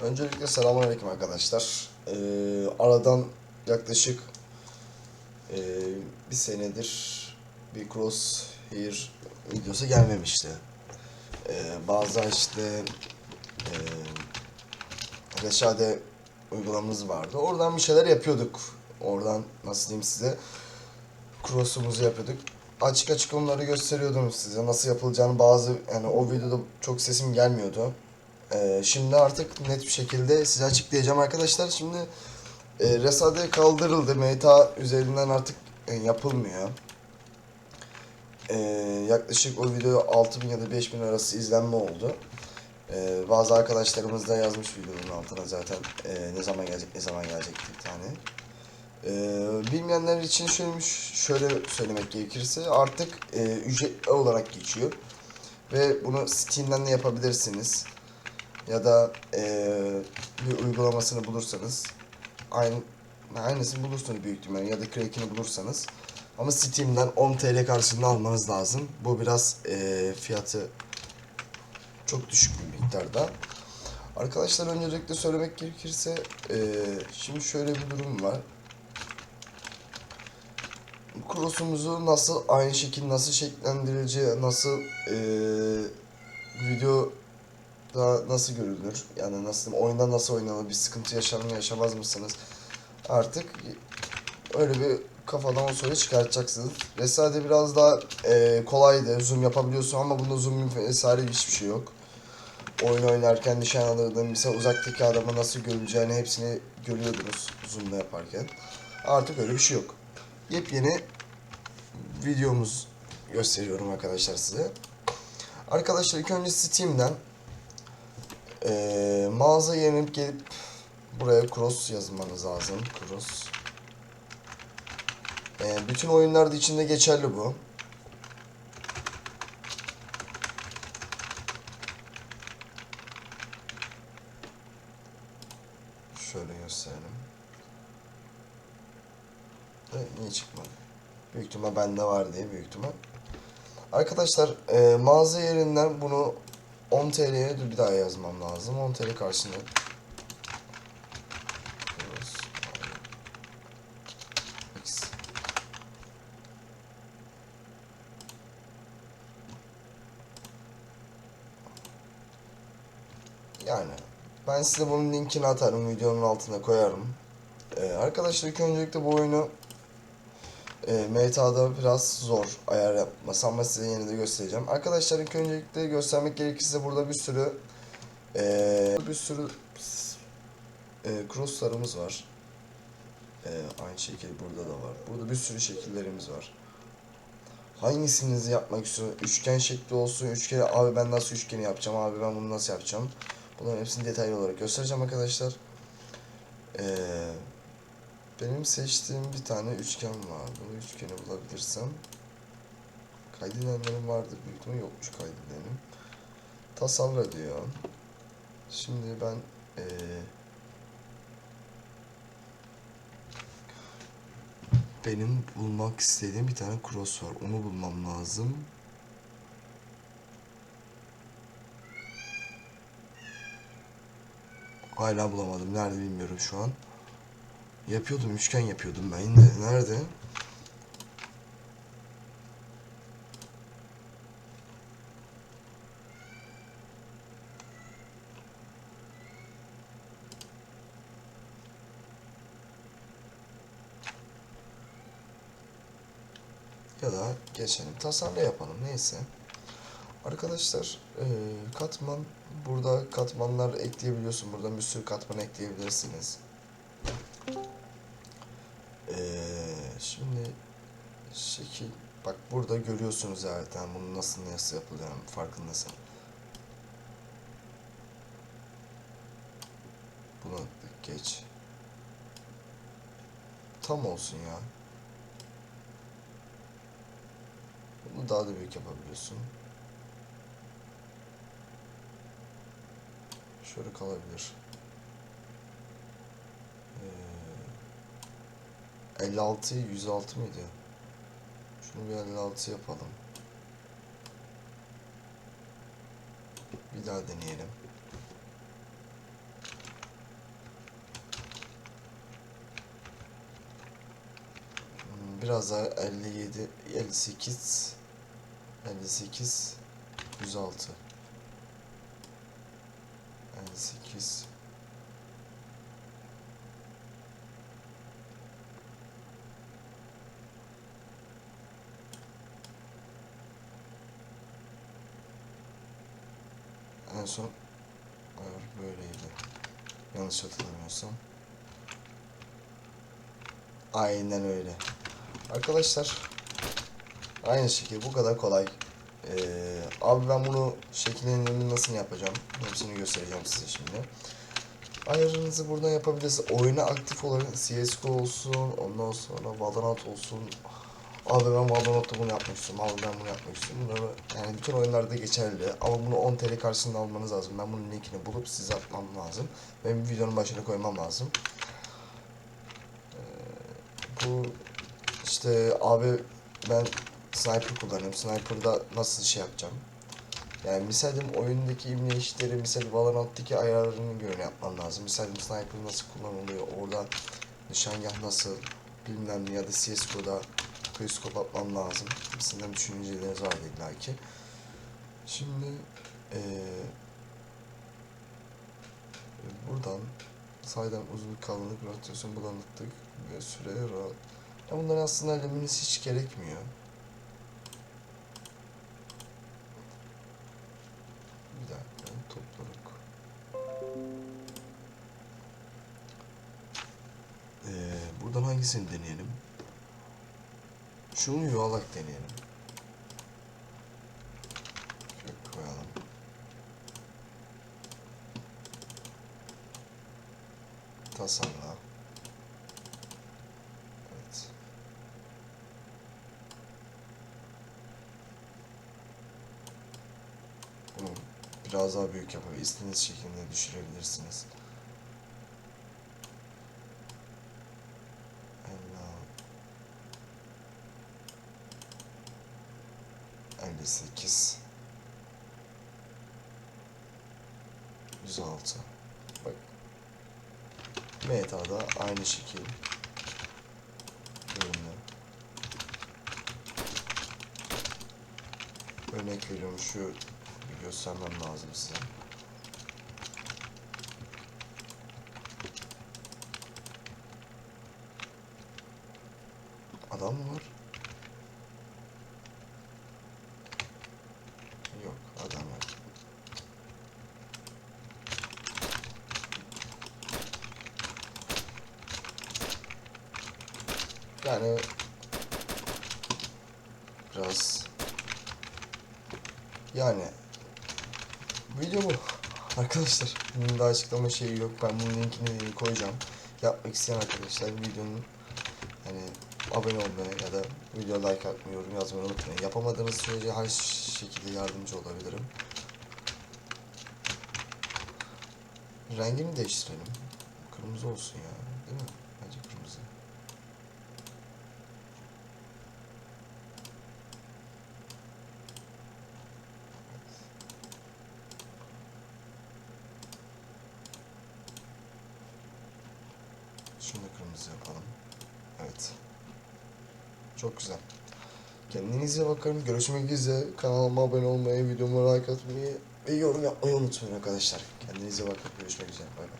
Öncelikle selamünaleyküm arkadaşlar. Ee, aradan yaklaşık ee, bir senedir bir crosshair videosu gelmemişti. Ee, bazı işte ee, Reşade uygulamamız vardı. Oradan bir şeyler yapıyorduk. Oradan nasıl diyeyim size cross'umuzu yapıyorduk. Açık açık onları gösteriyordum size. Nasıl yapılacağını bazı yani o videoda çok sesim gelmiyordu. Ee, şimdi artık net bir şekilde size açıklayacağım arkadaşlar. Şimdi e, Resade kaldırıldı. Meta üzerinden artık e, yapılmıyor. Ee, yaklaşık o video 6000 ya da 5000 arası izlenme oldu. Ee, bazı arkadaşlarımız da yazmış videonun altına zaten e, ne zaman gelecek ne zaman gelecek bir tane. Ee, bilmeyenler için şöyle, şöyle söylemek gerekirse artık e, ücretli olarak geçiyor. Ve bunu Steam'den de yapabilirsiniz. Ya da e, bir uygulamasını bulursanız aynı aynısını bulursunuz büyük ihtimalle ya da Kraken'i bulursanız ama Steam'den 10 TL karşılığında almanız lazım. Bu biraz e, fiyatı çok düşük bir miktarda. Arkadaşlar öncelikle söylemek gerekirse e, şimdi şöyle bir durum var. Cross'umuzu nasıl aynı şekil nasıl şekillendirileceği, nasıl e, video da nasıl görülür? Yani nasıl oyunda nasıl oynanır? Bir sıkıntı yaşar mı yaşamaz mısınız? Artık öyle bir kafadan o soruyu çıkartacaksınız. Resade biraz daha e, kolaydı. Zoom yapabiliyorsun ama bunda zoom vesaire hiçbir şey yok. Oyun oynarken nişan alırdın. Mesela uzaktaki adamı nasıl görüleceğini hepsini görüyordunuz zoom'da yaparken. Artık öyle bir şey yok. Yepyeni videomuz gösteriyorum arkadaşlar size. Arkadaşlar ilk önce Steam'den ee, mağaza yerine gelip buraya cross yazmanız lazım. Cross. Ee, bütün oyunlarda içinde geçerli bu. Şöyle gösterelim. Evet, niye çıkmadı? Büyük ihtimal bende var diye büyük ihtimal. Arkadaşlar e, mağaza yerinden bunu 10 TL'ye dur bir daha yazmam lazım. 10 TL karşısında. Yani ben size bunun linkini atarım. Videonun altına koyarım. Ee, arkadaşlar ilk öncelikle bu oyunu e, MTA'da biraz zor ayar yapması ama size yine de göstereceğim. Arkadaşlar ilk öncelikle göstermek gerekirse burada bir sürü e, bir sürü e, crosslarımız var. E, aynı şekil burada da var. Burada bir sürü şekillerimiz var. Hangisinizi yapmak istiyorsun? Üçgen şekli olsun. Üçgen abi ben nasıl üçgeni yapacağım? Abi ben bunu nasıl yapacağım? Bunların hepsini detaylı olarak göstereceğim arkadaşlar. Eee benim seçtiğim bir tane üçgen var. Bu üçgeni bulabilirsem. Kaydedenlerim vardır büyük ihtimalle yokmuş kaydedenim. Tasarla diyor. Şimdi ben ee, benim bulmak istediğim bir tane cross var. Onu bulmam lazım. Hala bulamadım. Nerede bilmiyorum şu an. Yapıyordum, üçgen yapıyordum ben de. Nerede? Ya da geçelim. Tasarla yapalım. Neyse. Arkadaşlar e, katman burada katmanlar ekleyebiliyorsun. Burada bir sürü katman ekleyebilirsiniz. Ee, şimdi şekil bak burada görüyorsunuz zaten bunu nasıl nasıl yapılıyor farkındasın. Bunu geç. Tam olsun ya. Bunu daha da büyük yapabiliyorsun. Şöyle kalabilir. 56'yı 106 mıydı? Şunu bir 56 yapalım. Bir daha deneyelim. Hmm, biraz daha 57, 58, 58, 106. 58, son ayar böyleydi. Yanlış hatırlamıyorsam. Aynen öyle. Arkadaşlar aynı şekilde bu kadar kolay. Ee, abi ben bunu şekillendirmeyi nasıl yapacağım? Hepsini göstereceğim size şimdi. Ayarınızı buradan yapabilirsiniz. Oyuna aktif olarak CSGO olsun, ondan sonra Valorant olsun. Abi ben Valorant'ta bunu istiyorum, abi ben bunu istiyorum. Bunları yani bütün oyunlarda geçerli ama bunu 10 TL karşılığında almanız lazım. Ben bunun linkini bulup size atmam lazım. Benim videonun başına koymam lazım. Ee, bu işte abi ben sniper kullanıyorum. Sniper'da nasıl şey yapacağım? Yani misalim oyundaki imle işleri, misal Valorant'taki ayarlarını göre yapman lazım. Misalim sniper nasıl kullanılıyor, orada nişangah nasıl bilmem ne ya da CSGO'da periskop atman lazım. Gibisinden düşünceleriniz vardı illa ki. Şimdi eee buradan saydan uzunluk, kalınlık, rotasyon, bulanıklık ve süre rahat. Ya bunların aslında elemeniz hiç gerekmiyor. Bir dakika topladık. Ee, buradan hangisini deneyelim? Şunu yuvarlak deneyelim. Şöyle koyalım. Tasarla. Evet. Bunu biraz daha büyük yapıp istediğiniz şekilde düşürebilirsiniz. 58 106 Bak. Meta'da aynı şekil. Ürünler Örnek veriyorum şu göstermem lazım size. Adam mı var? Yok, adam yok. Yani biraz yani video bu. Arkadaşlar bunun da açıklama şeyi yok. Ben bunun linkini koyacağım. Yapmak isteyen arkadaşlar videonun hani abone olmayı ya da video like atmayı yorum yazmayı unutmayın. Yapamadığınız sürece her şekilde yardımcı olabilirim. Rengini değiştirelim. Kırmızı olsun ya değil mi? Bence kırmızı Şunu da kırmızı yapalım. Evet. Çok güzel. Kendinize bakın. Görüşmek üzere. Kanalıma abone olmayı, videoma like atmayı ve yorum yapmayı unutmayın arkadaşlar. Kendinize bakın. Görüşmek üzere. Bay bay.